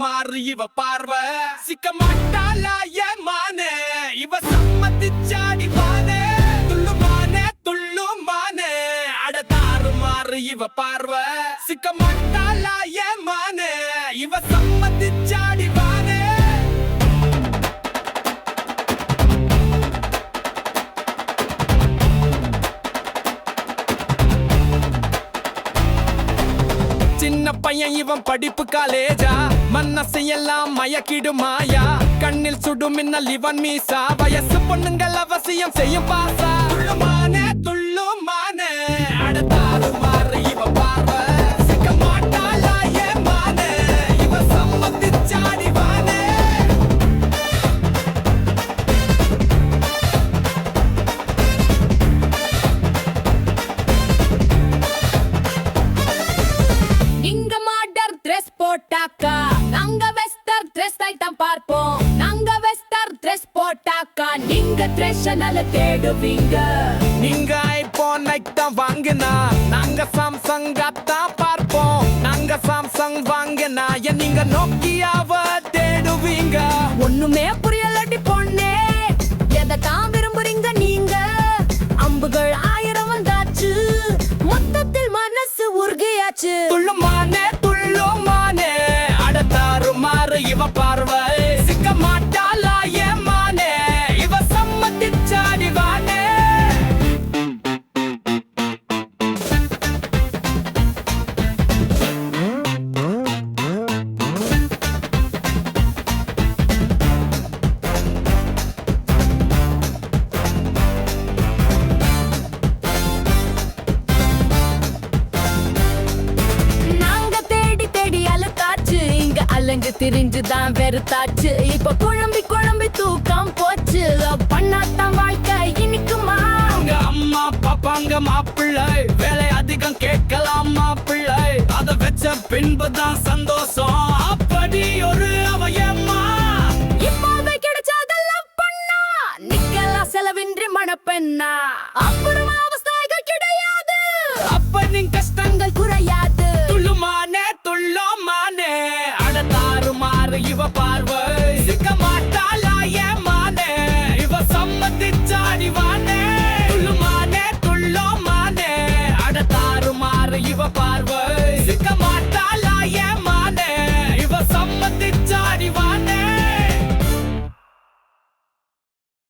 மாறு இவ பார்வ. சிக்க மாட்டாளா ஏமானே? இவ சம்மதிச்சாடி வானே. துள்ளுமானே துள்ளுமானே. அட தாறுமாறு இவ பார்வ. சிக்க மாட்டாளா ஏமானே? இவ சம்மதிச்சாடி சின்ன பையன் இவன் படிப்பு காலேஜா மனசு எல்லாம் மயக்கிடு மாயா. கண்ணில் சுடும் மின்னல் இவன் மீசா. வயசு பொண்ணுங்கள் அவசியம் செய்யும் பாசா. போட்டாக்கா? நாங்க வெஸ்டர் ட்ரெஸ் ஐட்டம் பார்ப்போம். நாங்க வெஸ்டர் ட்ரெஸ் போட்டாக்கா? நீங்க ட்ரெஷனல தேடுவீங்க. நீங்க ஐபோன் தான் வாங்கினா நாங்க சாம்சங் தான் பார்ப்போம். நாங்க சாம்சங் வாங்கினா நீங்க நோக்கியாவ தேடுவீங்க? ஒண்ணுமே புரியலடி பொண்ணே. எதை தான் திரிஞ்சுதான் வெறுத்தாச்சு. இப்ப குழம்பி குழம்பி தூக்கம் போச்சு. பண்ணாதான் வாழ்க்கை இனிக்குமா? அங்க அம்மா பாப்பாங்க மாப்பிள்ளை. வேலை அதிகம் கேட்கலாம் மாப்பிள்ளை. அத வச்ச பின்புதான் சந்தோஷம். அப்படி ஒரு அவயம்மா. இப்போவே கிடைச்சாதெல்லாம் பண்ணா. நிக்கலாம் செலவின்றி மணப்பெண்ணா. его пар